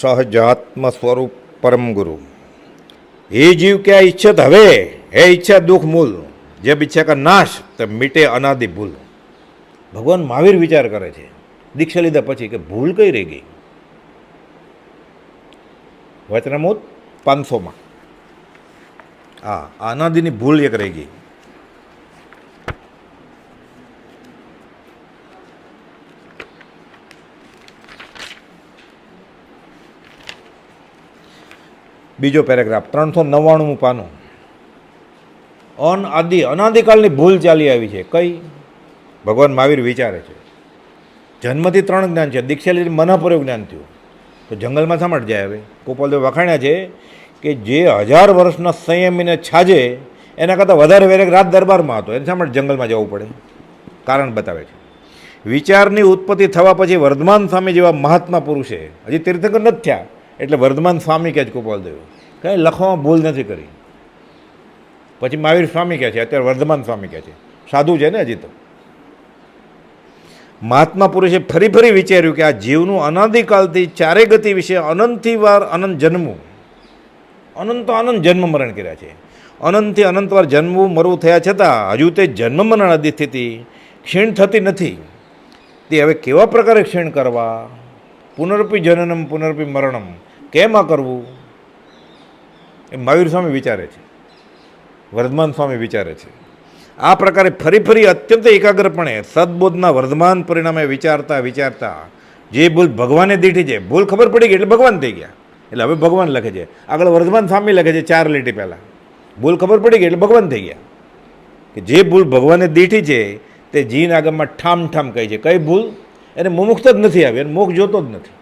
સહજાત્મ સ્વરૂપ પરમ ગુરુ. એ જીવ કે આ ઈચ્છત હવે, એ ઈચ્છા દુઃખ મૂલ. જે ઈચ્છા કે નાશ, તે મીટે અનાદિ ભૂલ. ભગવાન મહાવીર વિચાર કરે છે, દીક્ષા લીધા પછી કે ભૂલ કઈ રહી ગઈ? વચનામૂત પાંચસોમાં. હા અનાદિની ભૂલ એક રહી ગઈ. બીજો પેરેગ્રાફ, ત્રણસો નવ્વાણું પાનું. અનઆદિ અનાદિકાલની ભૂલ ચાલી આવી છે. કઈ? ભગવાન મહાવીર વિચારે છે. જન્મથી ત્રણ જ્ઞાન છે. દીક્ષાલી લીધી જ્ઞાન થયું. તો જંગલમાં સાંભળ જાય હવે? ગોપાલદેવ વખાણ્યા છે કે જે હજાર વર્ષના સંયમીને છાજે, એના કરતાં વધારે વેરેક રાત દરબારમાં હતો. એને શા જંગલમાં જવું પડે? કારણ બતાવે છે. વિચારની ઉત્પત્તિ થવા પછી વર્ધમાન સ્વામી જેવા મહાત્મા પુરુષે હજી તીર્થંકર નથી થયા. એટલે વર્ધમાન સ્વામી કહે છે ગોપાલદેવ કંઈ લખવામાં ભૂલ નથી કરી. પછી મહાવીર સ્વામી કહે છે, અત્યારે વર્ધમાન સ્વામી કહે છે. સાધુ છે ને હજી તો. મહાત્મા પુરુષે ફરી ફરી વિચાર્યું કે આ જીવનું અનાદિકાલથી ચારે ગતિ વિશે અનંતથી વાર અનંત જન્મવું. અનંત અનંત જન્મ મરણ કર્યા છે. અનંતથી અનંતવાર જન્મવું મરવું થયા છતાં હજુ તે જન્મ મરણ આદિ સ્થિતિ ક્ષીણ થતી નથી. તે હવે કેવા પ્રકારે ક્ષીણ કરવા? પુનરપી જનનમ પુનરપી મરણમ. કેમ આ કરવું? એ મયુર સ્વામી વિચારે છે. વર્ધમાન સ્વામી વિચારે છે. આ પ્રકારે ફરી ફરી અત્યંત એકાગ્રપણે સદબોધના વર્ધમાન પરિણામે વિચારતા વિચારતા જે ભૂલ ભગવાને દીઠી છે, ભૂલ ખબર પડી ગઈ એટલે ભગવાન થઈ ગયા. એટલે હવે ભગવાન લખે છે. આગળ વર્ધમાન સ્વામી લખે છે ચાર લીટી પહેલાં. ભૂલ ખબર પડી ગઈ એટલે ભગવાન થઈ ગયા. કે જે ભૂલ ભગવાને દીઠી છે, તે જીન આગમમાં ઠામ ઠામ કહી છે. કઈ ભૂલ? એને મુમુક્ત જ નથી આવી. એને મોખ જોતો જ નથી.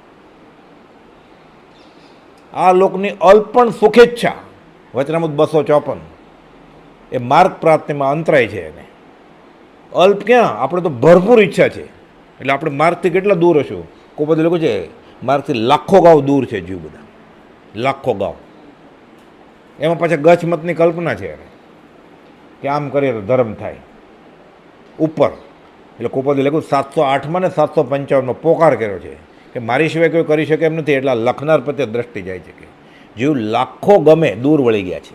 આ લોકની અલ્પણ સુખેચ્છા વચનામુદ બસો ચોપન. એ માર્ગ પ્રાપ્તિમાં અંતરાય છે એને. અલ્પ ક્યાં? આપણે તો ભરપૂર ઈચ્છા છે. એટલે આપણે માર્ગથી કેટલા દૂર હશું? કોઈ બધા લોકો છે, માર્ગથી લાખો ગાંવ દૂર છે જીવ બધા. લાખો ગાંવ. એમાં પાછા ગચમતની કલ્પના છે એને. કે આમ કરીએ તો ધર્મ થાય. ઉપર. એટલે કોપદે લખ્યું સાતસો આઠમાં ને સાતસો પંચાવનનો પોકાર કર્યો છે. કે મારી સિવાય કોઈ કરી શકે એમ નથી, એટલા લખનાર પ્રત્યે દ્રષ્ટિ જાય છે કે જીવ લાખો ગમે દૂર વળી ગયા છે.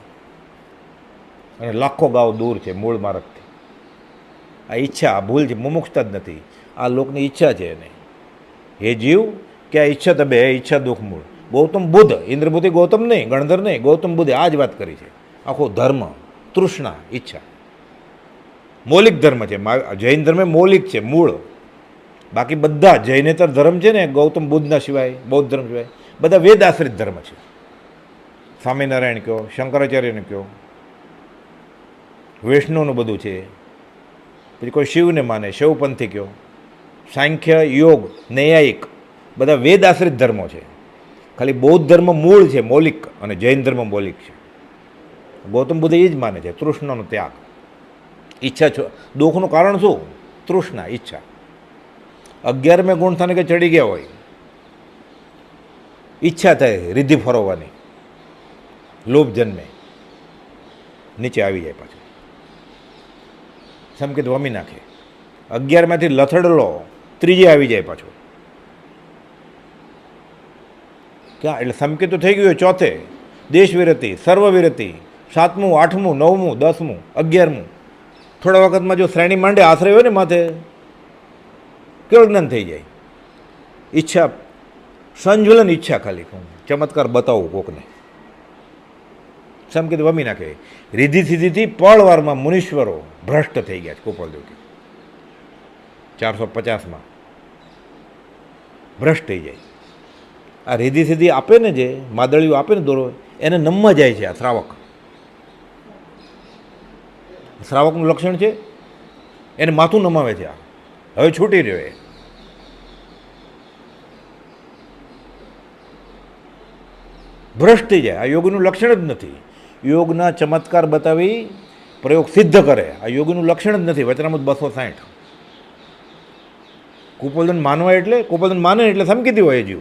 અને લાખો ગાવ દૂર છે, મૂળ માર્ગથી. આ ઈચ્છા, આ ભૂલ છે, મુમુક્ષતા જ નથી. આ લોકની ઈચ્છા છે એને. એ જીવ, કે આ ઈચ્છા તબે હે ઈચ્છા દુઃખ મૂળ. ગૌતમ બુદ્ધ, ઇન્દ્રબુદ્ધિ ગૌતમ નહીં, ગણધર નહીં, ગૌતમ બુદ્ધે આ જ વાત કરી છે. આખો ધર્મ, તૃષ્ણા, ઈચ્છા. મૌલિક ધર્મ છે જૈન ધર્મ મૌલિક છે, મૂળ. બાકી બધા જૈનેતર ધર્મ છે ને, ગૌતમ બુદ્ધના સિવાય, બૌદ્ધ ધર્મ સિવાય, બધા વેદ આશ્રિત ધર્મ છે. સ્વામિનારાયણ કહો શંકરાચાર્યને કહો વૈષ્ણવનું બધું છે. પછી કોઈ શિવને માને, શિવપંથી કહો સાંખ્ય, યોગ, નૈયાયિક, બધા વેદ આશ્રિત ધર્મો છે. ખાલી બૌદ્ધ ધર્મ મૂળ છે, મૌલિક અને જૈન ધર્મ મૌલિક છે. ગૌતમ બુદ્ધ એ જ માને છે, તૃષ્ણનો ત્યાગ. ઈચ્છા છો, દુઃખનું કારણ શું? તૃષ્ણા, ઈચ્છા. અગિયારમે ગુણ થાને કે ચડી ગયા હોય. ઈચ્છા થાય રિદ્ધિ ફરોવાની. લોભ જન્મે. નીચે આવી જાય પાછું. સંકેત વમી નાખે. અગિયારમાંથી લથડલો ત્રીજે આવી જાય પાછો. ક્યાં? એટલે સંકેત તો થઈ ગયું ચોથે. દેશ વિરતિ સર્વ વિરતિ સાતમું, આઠમું, નવમું, દસમું, અગિયારમું. થોડા વખતમાં જો શ્રેણી માંડે, આશરે હોય ને માથે. કેવું જ્ઞાન થઈ જાય. ઈચ્છા, સંજ્વલન ઈચ્છા ખાલી હું ચમત્કાર બતાવું કોકને. સંકેત વમી નાખે. રીધિ સીધીથી પળવારમાં મુનીશ્વરો ભ્રષ્ટ થઈ ગયા છે ગોપાલદેવથી ચારસો પચાસમાં. ભ્રષ્ટ થઈ જાય. આ રીધિ સીધી આપે ને જે, માદળીઓ આપે ને દોરો, એને નમવા જાય છે આ શ્રાવક. શ્રાવકનું લક્ષણ છે, એને માથું નમાવે છે આ. હવે છૂટી રહ્યો એ. ભ્રષ્ટ થઈ જાય. આ યોગનું લક્ષણ જ નથી. યોગના ચમત્કાર બતાવી પ્રયોગ સિદ્ધ કરે. આ યોગનું લક્ષણ જ નથી. વચનામૃત બસો સાઠ કુપોદન માનવા એટલે કુપોદન માને એટલે સમકીતી હોય જીવ.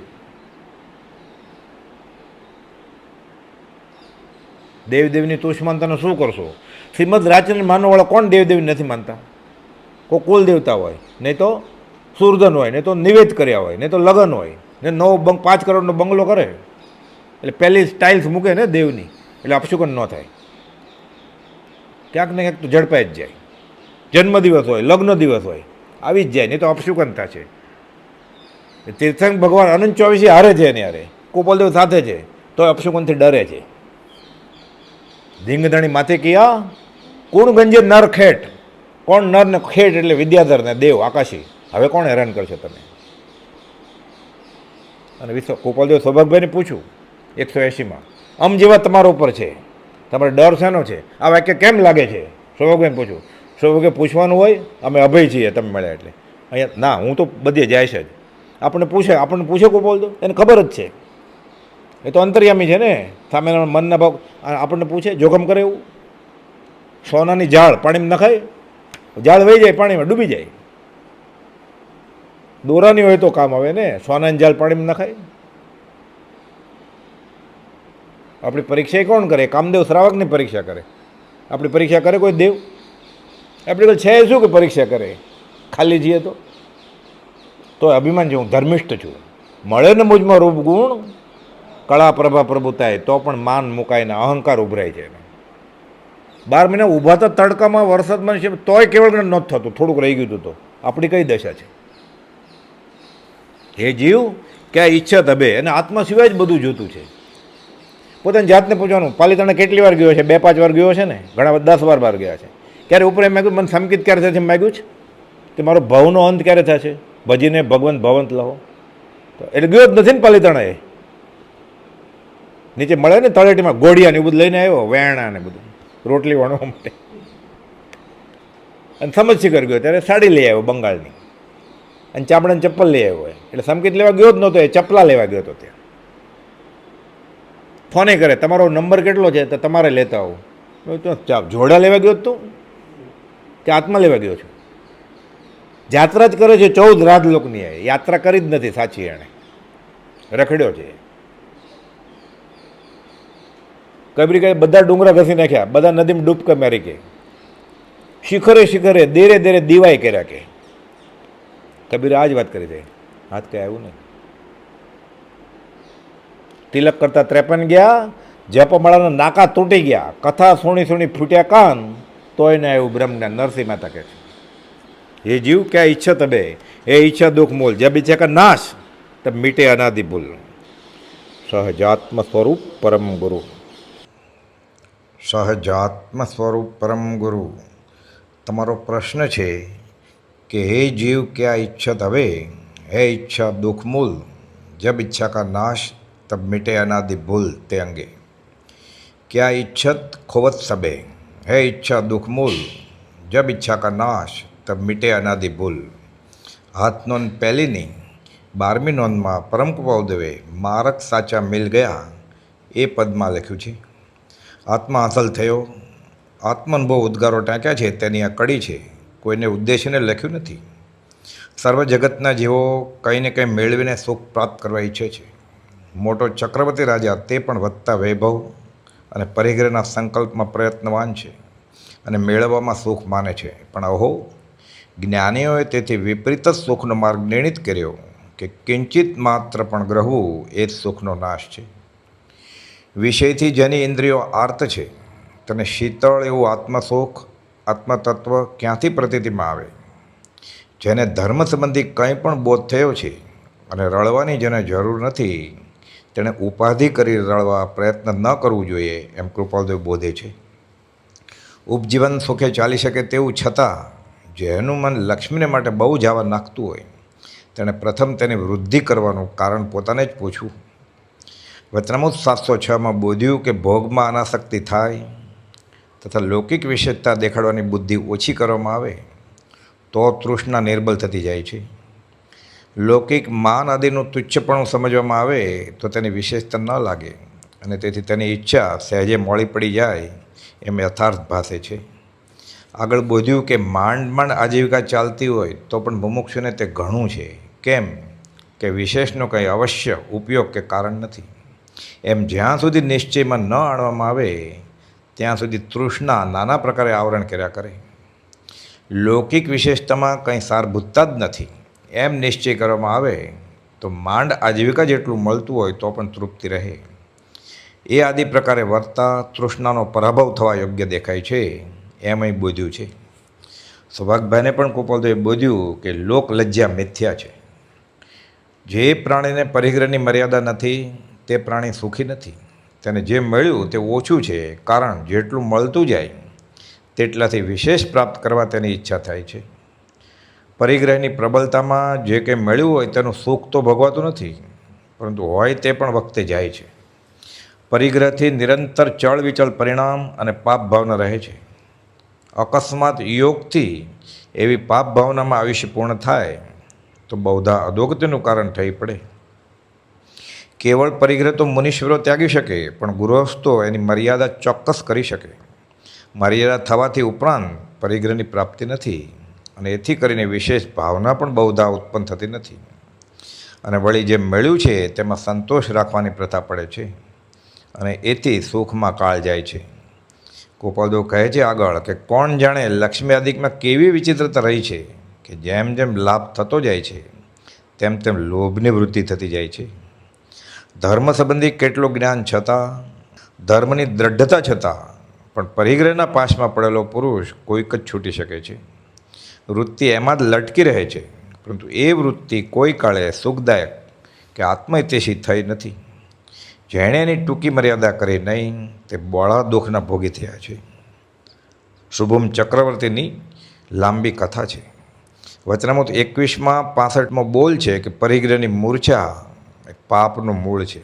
દેવદેવની તુષ્માનતાનું શું કરશો? શ્રીમદ રાજચંદ્ર માનવાવાળા કોણ દેવદેવી નથી માનતા? કોઈ કુલ દેવતા હોય, નહીં તો સુરધન હોય, નહીં તો નિવેદ કર્યા હોય, નહીં તો લગ્ન હોય, ને નવો બંગ પાંચ કરોડનો બંગલો કરે. એટલે પહેલી સ્ટાઇલ્સ મૂકે ને દેવની, એટલે અપશુકન ન થાય. ક્યાંક ને ક્યાંક તો ઝડપાઈ જ જાય. જન્મદિવસ હોય લગ્ન દિવસ હોય, આવી જ જાય, નહીં તો અપશુકનતા છે. તીર્થંક ભગવાન અનંત ચોવીસી હારે છે એને હારે. કોપલદેવ સાથે છે તો અપશુકનથી ડરે છે. ધીંગધણી માથે કિયા કોણ ગંજે નર ખેટ કોણ નર ને ખેટ એટલે વિદ્યાધર ને દેવ, આકાશી. હવે કોણ હેરાન કરશે તમે? અને વિશ્વ ગોપાલદેવ સૌભાગભાઈને પૂછ્યું, એકસો એંશીમાં, આમ જેવા તમારા ઉપર છે? તમારે ડર શેનો છે? આ વાક્ય કેમ લાગે છે? સૌભાગભાઈને પૂછ્યું, સૌભાગ્ય પૂછવાનું હોય, અમે અભય છીએ તમે મળ્યા એટલે. અહીંયા, ના, હું તો બધે જાય છે જ. આપણને પૂછે આપણને પૂછે ગોપાલદેવ? એને ખબર જ છે. એ તો અંતર્યામી છે ને. સામેના મનના ભાવ આપણને પૂછે, જોખમ કરે એવું? સોનાની ઝાડ પાણીમાં નખાય? જાળ વહી જાય, પાણીમાં ડૂબી જાય. દોરાની હોય તો કામ આવે ને, સોનાની જાળ પાણીમાં નખાય. આપણી પરીક્ષા કોણ કરે? કામદેવ શ્રાવકની પરીક્ષા કરે. આપણી પરીક્ષા કરે કોઈ દેવ? આપણે કોઈ છે શું કે પરીક્ષા કરે? ખાલી જઈએ તો? તો અભિમાન છે, હું ધર્મિષ્ઠ છું. મળે ને મુજમાં રૂપ ગુણ, કળા પ્રભા પ્રભુતાય, તો પણ માન મુકાઈને અહંકાર ઉભરાય છે એને. બાર મહિના ઊભા તો તડકામાં વરસાદમાં છે તોય કેવળ ગણ નહોતું થતું, થોડુંક રહી ગયું હતું તો. આપણી કઈ દશા છે? હે જીવ કે આ ઈચ્છા તબે અને આત્મા સિવાય જ બધું જોતું છે. પોતાની જાતને પૂછવાનું, પાલિતાણા કેટલી વાર ગયો છે? બે પાંચ વાર ગયો છે ને? ઘણા બધા દસ વાર બાર ગયા છે. ક્યારે ઉપર એમ માગ્યું, મને સંકિત ક્યારે થશે માગ્યું છે? કે મારો ભાવનો અંત ક્યારે થશે? ભજીને ભગવંત ભવંત લહો એટલે ગયો જ નથી ને પાલિતાણા એ નીચે મળે ને તળેટીમાં ગોળિયા ને એવું બધું લઈને આવ્યો, વેણા ને બધું. રોટલી વણવા માટે. અને સમજ શિખર ગયો, ત્યારે સાડી લઈ આવ્યો બંગાળની. અને ચામડાની ચપ્પલ લઈ આવ્યો એટલે સંકેત લેવા ગયો જ નહોતો, એ ચપલા લેવા ગયો હતો ત્યાં. ફોને કરે, તમારો નંબર કેટલો છે? તો તમારે લેતા આવું. ચા જોડા લેવા ગયો તું? કે આત્મા લેવા ગયો છું? જાત્રા જ કરે છે ચૌદ રાજલોકની યાત્રા કરી જ નથી સાચી એણે. રખડ્યો છે કબરી કહે બધા ડુંગરા ઘસી નાખ્યા, બધા નદીમાં ડૂબકે મારી કે શિખરે શિખરે દેરે દેરે દીવાય કર્યા કે. કબીર આ જ વાત કરી દે, હાથ કંઈ આવ્યું નહીં. તિલક કરતા ત્રેપન ગયા, જપમાળાના નાકા તૂટી ગયા, કથા સુણી સુણી ફૂટ્યા કાન, તોય ને આવ્યું બ્રહ્મજ્ઞાન નરસિંહ મહેતા કહે છે. એ જીવ, ક્યાં ઈચ્છા તબે એ ઈચ્છા દુઃખ મૂલ જબ ઈચ્છા કે નાશ તો મીટે અનાદિ ભૂલ. સહજાત્મ સ્વરૂપ પરમ ગુરુ. સહજાત્મ સ્વરૂપ પરમ ગુરુ. તમારો પ્રશ્ન છે કે હે જીવ ક્યાં ઈચ્છા હવે? હે ઈચ્છા દુઃખ મૂલ જબ ઈચ્છા કા નાશ, તબ મિટે અનાદિ ભૂલ તે અંગે. ક્યાં ઈચ્છત ખોવત સબે? હે ઈચ્છા દુઃખમૂલ? જબ ઈચ્છા કા નાશ, તબ મિટે અનાદિ ભૂલ. હાથ નોંધ પહેલીની બારમી નોંધમાં પરમ કૃપાઉદેવે મારક સાચા મિલ ગયા. એ પદમાં લખ્યું છે આત્મા હાંસલ થયો. આત્માનુભવ ઉદ્ગારો ટાંક્યા છે, તેની આ કડી છે. કોઈને ઉદ્દેશીને લખ્યું નથી. સર્વ જગતના જેવો કંઈ ને કંઈ મેળવીને સુખ પ્રાપ્ત કરવા ઈચ્છે છે. મોટો ચક્રવર્તી રાજા તે પણ વધતા વૈભવ અને પરિગ્રહના સંકલ્પમાં પ્રયત્નવાન છે અને મેળવવામાં સુખ માને છે. પણ અહો જ્ઞાનીઓએ તેથી વિપરીત જ સુખનો માર્ગ નિર્ણિત કર્યો કે કિંચિત માત્ર પણ ગ્રહવું એ જ સુખનો નાશ છે. વિષયથી જેની ઇન્દ્રિયો આર્ત છે, તેને શીતળ એવું આત્મસુખ આત્મતત્વ ક્યાંથી પ્રતીતિમાં આવે? જેને ધર્મ સંબંધી કંઈ પણ બોધ થયો છે અને રળવાની જેને જરૂર નથી, તેણે ઉપાધિ કરી રળવા પ્રયત્ન ન કરવું જોઈએ એમ કૃપાલદેવ બોધે છે. ઉપજીવન સુખે ચાલી શકે તેવું છતાં જેનું મન લક્ષ્મીને માટે બહુ જવા નાખતું હોય, તેણે પ્રથમ તેની વૃદ્ધિ કરવાનું કારણ પોતાને જ પૂછવું. વચનામૃત સાતસો છમાં બોધ્યું કે ભોગમાં અનાસક્તિ થાય તથા લૌકિક વિશેષતા દેખાડવાની બુદ્ધિ ઓછી કરવામાં આવે તો તૃષ્ણા નિર્બલ થતી જાય છે. લૌકિક માન આદિનું તુચ્છપણું સમજવામાં આવે તો તેની વિશેષતા ન લાગે અને તેથી તેની ઈચ્છા સહેજે મોડી પડી જાય એમ યથાર્થ ભાષે છે. આગળ બોધ્યું કે માંડ માંડ આજીવિકા ચાલતી હોય તો પણ મુમુક્ષુને તે ઘણું છે. કેમ? કે વિશેષનો કંઈ અવશ્ય ઉપયોગ કે કારણ નથી. એમ જ્યાં સુધી નિશ્ચયમાં ન આણવામાં આવે, ત્યાં સુધી તૃષ્ણા નાના પ્રકારે આવરણ કર્યા કરે. લૌકિક વિશેષતામાં કંઈ સારભૂતતા જ નથી. એમ નિશ્ચય કરવામાં આવે, તો માંડ આજીવિકા જેટલું મળતું હોય તો પણ તૃપ્તિ રહે. એ આદિ પ્રકારે વર્તા તૃષ્ણાનો પરાભવ થવા યોગ્ય દેખાય છે એમ અહીં બોધ્યું છે. સૌભાગભાઈને પણ ગોપાલદેવે બોધ્યું કે લોક લજ્જા મિથ્યા છે. જે પ્રાણીને પરિગ્રહની મર્યાદા નથી તે પ્રાણી સુખી નથી. તેને જે મળ્યું તે ઓછું છે. કારણ જેટલું મળતું જાય, તેટલાથી વિશેષ પ્રાપ્ત કરવા તેની ઈચ્છા થાય છે. પરિગ્રહની પ્રબલતામાં જે કંઈ મળ્યું હોય તેનું સુખ તો ભોગવાતું નથી, પરંતુ હોય તે પણ વખતે જાય છે. પરિગ્રહથી નિરંતર ચળ વિચળ પરિણામ અને પાપ ભાવના રહે છે. અકસ્માત યોગથી એવી પાપ ભાવનામાં આયુષ્ય પૂર્ણ થાય, તો બહુધા અધોગતિનું કારણ થઈ પડે. કેવળ પરિગ્રહ તો મુનીશ્વરો ત્યાગી શકે, પણ ગૃહસ્થો એની મર્યાદા ચોક્કસ કરી શકે. મર્યાદા થવાથી ઉપરાંત પરિગ્રહની પ્રાપ્તિ નથી અને એથી કરીને વિશેષ ભાવના પણ બહુધા ઉત્પન્ન થતી નથી. અને વળી જે મળ્યું છે તેમાં સંતોષ રાખવાની પ્રથા પડે છે અને એથી સુખમાં કાળ જાય છે. ગોપાલદેવ કહે છે આગળ કે કોણ જાણે લક્ષ્મી આદિકમાં કેવી વિચિત્રતા રહી છે કે જેમ જેમ લાભ થતો જાય છે, તેમ તેમ લોભની વૃદ્ધિ થતી જાય છે. ધર્મ સંબંધી કેટલું જ્ઞાન છતાં, ધર્મની દ્રઢતા છતાં, પણ પરિગ્રહના પાશમાં પડેલો પુરુષ કોઈક જ છૂટી શકે છે. વૃત્તિ એમાં જ લટકી રહે છે, પરંતુ એ વૃત્તિ કોઈ કાળે સુખદાયક કે આત્મહિતેશી થઈ નથી. જેણે એની ટૂંકી મર્યાદા કરી નહીં, તે બોળા દુઃખના ભોગી થયા છે. શુભમ ચક્રવર્તીની લાંબી કથા છે. વચનામૃત એકવીસમાં પાસઠમાં બોલ છે કે પરિગ્રહની મૂર્છા એ પાપનું મૂળ છે.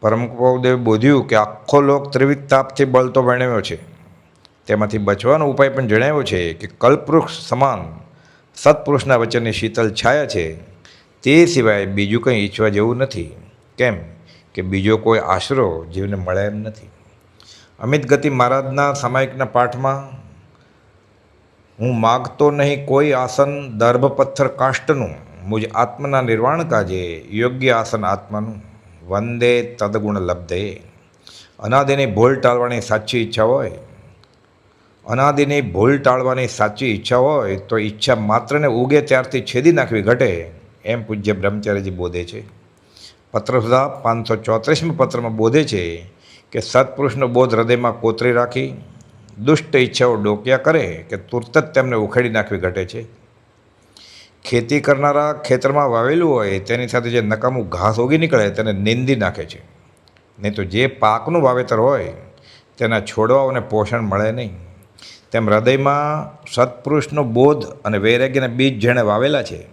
પરમ કૃપાદેવે બોધ્યું કે આખો લોક ત્રિવિધ તાપથી બળતો વર્ણવ્યો છે. તેમાંથી બચવાનો ઉપાય પણ જણાવ્યો છે કે કલ્પવૃક્ષ સમાન સત્પુરુષના વચનની શીતલ છાયા છે. તે સિવાય બીજું કંઈ ઈચ્છવા જેવું નથી. કેમ કે બીજો કોઈ આશરો જીવને મળે એમ નથી. અમિત ગતિ મહારાજના સામાયિકના પાઠમાં, હું માગતો નહીં કોઈ આસન દર્ભ પથ્થર કાષ્ટનું મુજ આત્મના નિર્વાણ કાજે યોગ્ય આસન આત્માનું વંદે તદગુણ લબ્ધે. અનાદિની ભૂલ ટાળવાની સાચી ઈચ્છા હોય, અનાદિની ભૂલ ટાળવાની સાચી ઈચ્છા હોય, તો ઈચ્છા માત્રને ઉગે ત્યારથી છેદી નાખવી ઘટે, એમ પૂજ્ય બ્રહ્મચાર્યજી બોધે છે. પત્ર સુધા પાંચસો ચોત્રીસમાં પત્રમાં બોધે છે કે સત્પુરુષનો બોધ હૃદયમાં કોતરી રાખી, દુષ્ટ ઈચ્છાઓ ડોક્યા કરે કે તુરત જ તેમને ઉખેડી નાખવી ઘટે છે. ખેતી કરનારા ખેતરમાં વાવેલું હોય, તેની સાથે જે નકામું ઘાસ ઉગી નીકળે, તેને નિંદી નાખે છે. નહીં તો જે પાકનું વાવેતર હોય, તેના છોડવાઓને પોષણ મળે નહીં. તેમ હૃદયમાં સત્પુરુષનો બોધ અને વૈરાગ્યના બીજ જેણે વાવેલા છે,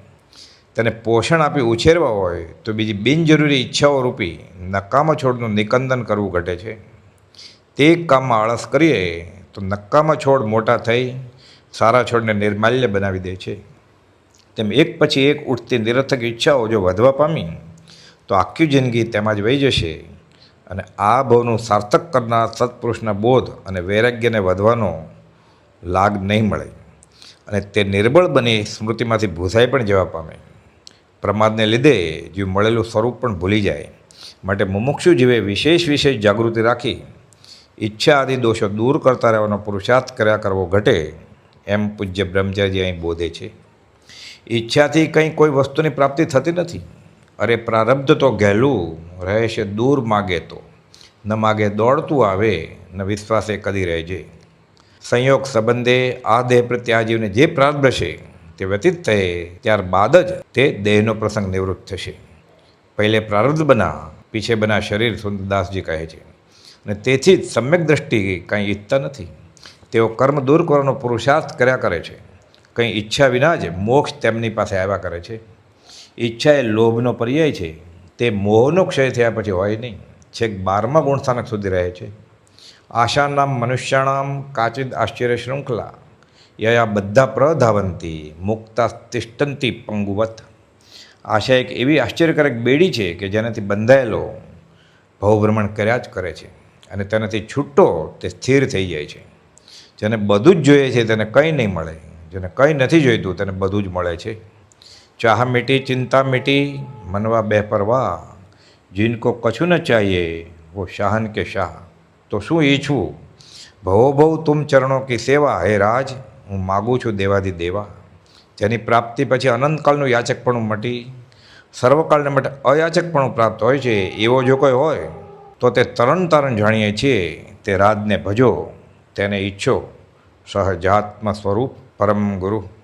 તેને પોષણ આપી ઉછેરવા હોય, તો બીજી બિનજરૂરી ઈચ્છાઓ રૂપી નકામા છોડનું નિકંદન કરવું ઘટે છે. તે કામમાં આળસ કરીએ, તો નકામા છોડ મોટા થઈ, સારા છોડને નિર્માલ્ય બનાવી દે છે. તેમ એક પછી એક ઉઠતી નિરર્થક ઈચ્છાઓ જો વધવા પામી, તો આખી જિંદગી તેમાં જ વહી જશે. અને આ ભવનું સાર્થક કરનાર સત્પુરુષના બોધ અને વૈરાગ્યને વધવાનો લાગ નહીં મળે. અને તે નિર્બળ બની સ્મૃતિમાંથી ભૂસાઈ પણ જવા પામે. પ્રમાદને લીધે જીવ મળેલું સ્વરૂપ પણ ભૂલી જાય. માટે મુમુક્ષુ જીવે વિશેષ વિશેષ જાગૃતિ રાખી, ઈચ્છા આદિ દોષો દૂર કરતા રહેવાનો પુરુષાર્થ કર્યા કરવો ઘટે, એમ પૂજ્ય બ્રહ્મચારી અહીં બોધે છે. ઈચ્છાથી કંઈ કોઈ વસ્તુની પ્રાપ્તિ થતી નથી. અરે પ્રારબ્ધ તો ગહેલું રહેશે દૂર માગે તો. ન માગે દોડતું આવે, ન વિશ્વાસે કદી રહેજે. સંયોગ સંબંધે આ દેહ પ્રત્યે જીવને જે પ્રારબ્ધ છે તે વ્યતીત થયે, ત્યારબાદ જ તે દેહનો પ્રસંગ નિવૃત્ત થશે. પહેલે પ્રારબ્ધ બના, પીછે બના શરીર, સુંદરદાસજી કહે છે. અને તેથી જ સમ્યક દ્રષ્ટિ કંઈ ઈચ્છતા નથી. તેઓ કર્મ દૂર કરવાનો પુરુષાર્થ કર્યા કરે છે. કંઈ ઈચ્છા વિના જ મોક્ષ તેમની પાસે આવ્યા કરે છે. ઈચ્છા એ લોભનો પર્યાય છે. તે મોહનો ક્ષય થયા પછી હોય નહીં. છેક બારમા ગુણસ્થાનક સુધી રહે છે. આશાનામ મનુષ્યાણામ કાચિદ, આશ્ચર્ય, શૃંખલા, યયા બધા પ્રધાવંતી મુક્તા તિષ્ઠંતી પંગુવત. આશા એક એવી આશ્ચર્યકારક બેડી છે કે જેનાથી બંધાયેલો ભવભ્રમણ કર્યા જ કરે છે અને તેનાથી છૂટો તે સ્થિર થઈ જાય છે. જેને બધું જ જોઈએ છે તેને કંઈ નહીં મળે. જેને કંઈ નથી જોઈતું, તેને બધું જ મળે છે. ચાહ મીટી ચિંતા મીટી મનવા બેપરવા જીનકો કછું ન ચાહીએ, વો શાહન કે શાહ. તો શું ઈચ્છવું ભવો ભવ તુમ ચરણો કી સેવા. હે રાજ, હું માગું છું દેવાથી દેવા. જેની પ્રાપ્તિ પછી અનંતકાળનું યાચકપણું મટી. સર્વકાળને માટે અયાચકપણું પ્રાપ્ત હોય છે, એવો જો કોઈ હોય, તો તે તરણ તરણ જાણીએ છીએ. તે રાજને ભજો, તેને ઈચ્છો. સહજાત્મ સ્વરૂપ પરમ ગુરુ